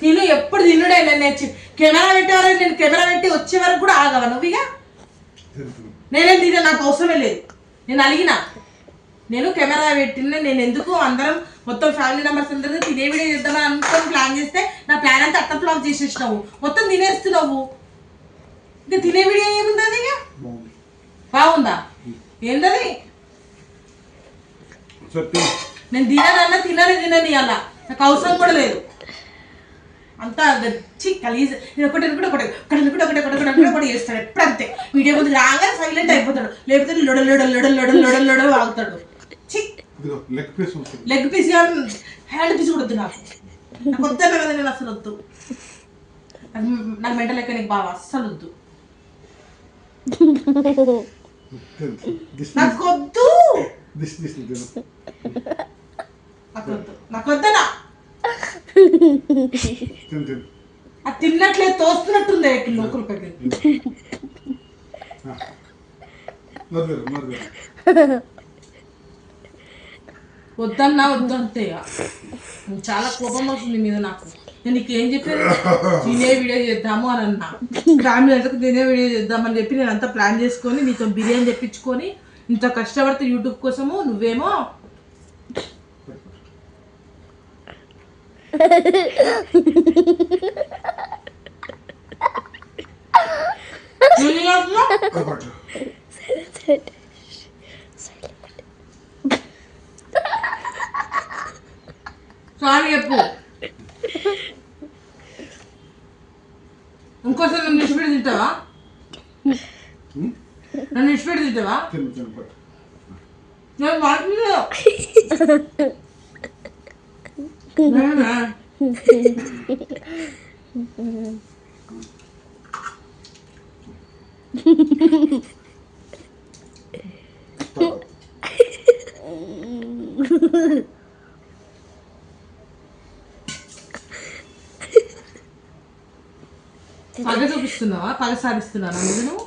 తిను ఎప్పుడు తినుడే నేను నేర్చి- కెమెరా పెట్టేవారు నేను కెమెరా పెట్టి వచ్చే వరకు కూడా ఆగవా నువ్వు ఇక? నేనేం తినే నాకు అవసరమే లేదు. నేను అలిగిన. నేను కెమెరా పెట్టిన నేను ఎందుకు అందరం మొత్తం ఫ్యామిలీ మెంబర్స్ అందరూ తినే వీడియో చేద్దామని అనుకొని ప్లాన్ చేస్తే నా ప్లాన్ అంతా అట్ట ప్లాన్ చేసేసినావు. మొత్తం తినేస్తున్నావు. ఇంకా తినే వీడియో ఏముంది ఇక? బాగుంది. ఏంటది తిను నేను తిననన్నా తినని తినని అలా నాకు అవసరం కూడా లేదు. అంతా గచ్చి కలిసి నేను ఒకటి ఒకటి ఒకటి అనుకుంటే ఒకటి ఒకటి ఒకటి అనుకుంటే ఒకటి చేస్తాడు ఎప్పుడు అంతే వీడియో ముందు రాగానే సైలెంట్ అయిపోతాడు. లేకపోతే లొడల్ లొడల్ లొడల్ లొడల్ లొడల్ లొడల్ వాగుతాడు. చి ఇదిగో లెగ్ పీస్ ఉంటుంది లెగ్ పీస్ హ్యాండ్ పీస్ కూడా వద్దు నాకు. నాకు వద్దన్న కదా నేను అసలు వద్దు. నాకు- మెంటల్ లెక్క నీకు బాగా అస్సలు వద్దు. నాకు వద్దు. నాకు వద్దు. నాకు వద్దనా అది తిన్నట్లే తోస్తున్నట్టుంది లోకల్ పెట్టి వద్దన్నా వద్దు అంతే ఇక. చాలా కోపం వస్తుంది మీద నాకు. నేను నీకు ఏం చెప్పాను తినే వీడియో చేద్దాము అని అన్నా గ్రామీణకు తినే వీడియో చేద్దామని చెప్పి నేను అంతా ప్లాన్ చేసుకొని నీతో బిర్యానీ తెప్పించుకొని ఇంత కష్టపడితే యూట్యూబ్ కోసము నువ్వేమో నువ్వు చేస్తున్నావు? పట్టు సారీ చెప్పు. ఇంకోసారి నన్ను ఇష్టపెట్టి తింటావా? నన్ను ఇష్టపెట్టి తింటావా? నేను మాట్లాడలేదు నేనా? పగ చూపిస్తున్నావా పగ సాధిస్తున్నానా నువ్వు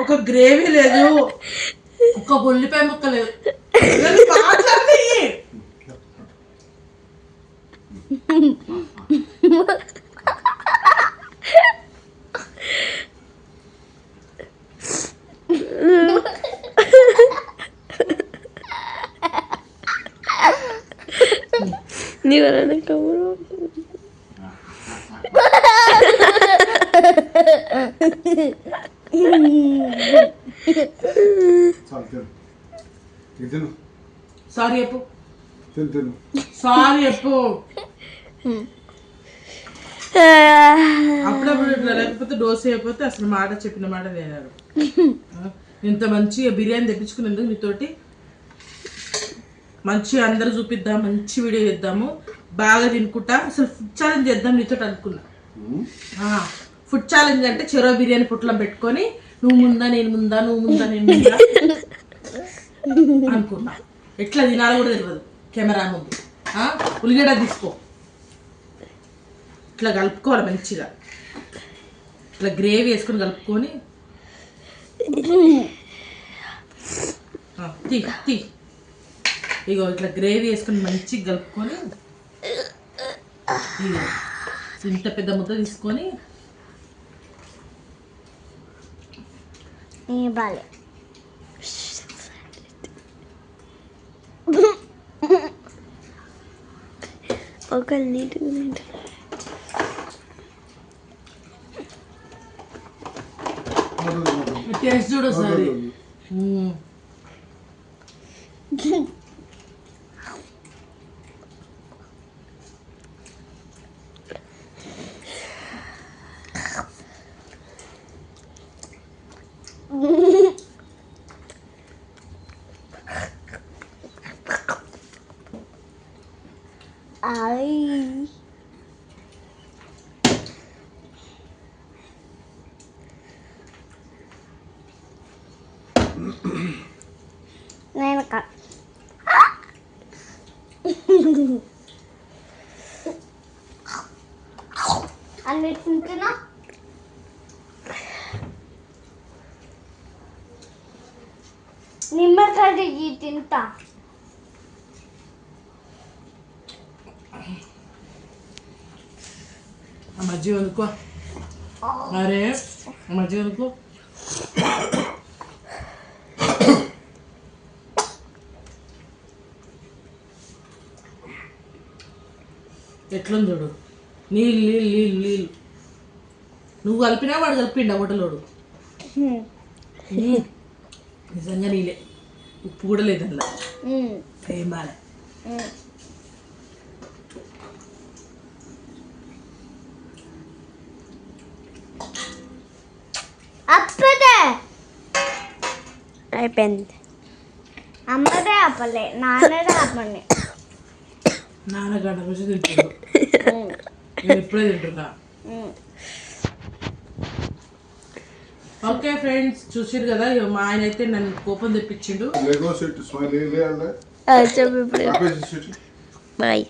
ఒక గ్రేవీ లేదు ఒక ఉల్లిపాయ ముక్క లేదు నేను మాట్లాడి నీ వలన కబురు చాలు తిను ఇది తిను సారీ చెప్పు. సారీ చెప్పు. అప్పుడప్పుడు ఇట్లా లేకపోతే దోశ అయిపోతే అసలు మాట చెప్పిన మాట నేను ఇంత మంచిగా బిర్యానీ తెప్పించుకున్నందుకు మీతోటి మంచిగా అందరు చూపిద్దాం మంచి వీడియో చేద్దాము బాగా తినుకుంటా. అసలు ఫుడ్ ఛాలెంజ్ చేద్దాం నీతో అనుకున్నా. ఫుడ్ ఛాలెంజ్ అంటే చెరో బిర్యానీ పుట్లం పెట్టుకొని నువ్వు ముందా నేను ముందా నువ్వు ముందా నేను ముందా అనుకున్నా. ఎట్లా తినాలో కూడా తెలియదు కెమెరా ముందు. ఉల్లిగడ్డ తీసుకో. ఇట్లా కలుపుకోవాలి మంచిగా. ఇట్లా గ్రేవీ వేసుకొని కలుపుకొని. తీ తీ. ఇగో ఇట్లా గ్రేవీ వేసుకొని మంచిగా కలుపుకొని. ఇంత పెద్ద ముద్ద తీసుకొని బాలే ఒక నీటి నీటి నోరు నోరు టేస్ట్ చూడు ấy. Này mà cặp anh đi xin cái nó. Gì ಕಡೆಗೆ ತಿಂತ మజ్జిగ అరే మజ్జిగ ఎట్లుంది చూడు? నీళ్ళు నీళ్ళు నీళ్ళు నీళ్ళు. నువ్వు కలిపినా వాడు కలిపిండా హోటలోడు నిజంగా నీళ్ళే. ఉప్పు కూడా లేదు అందులో ఏం అయిపోయింది. అమ్మదే అప్పలే నాన్నదే అప్పండి నాన్న గంట రుచి తింటున్నాడు నేను ఇప్పుడే తింటున్నా. ఓకే ఫ్రెండ్స్ చూసిరు కదా మా ఆయన అయితే నన్ను కోపం తెప్పించిండు. బాయ్.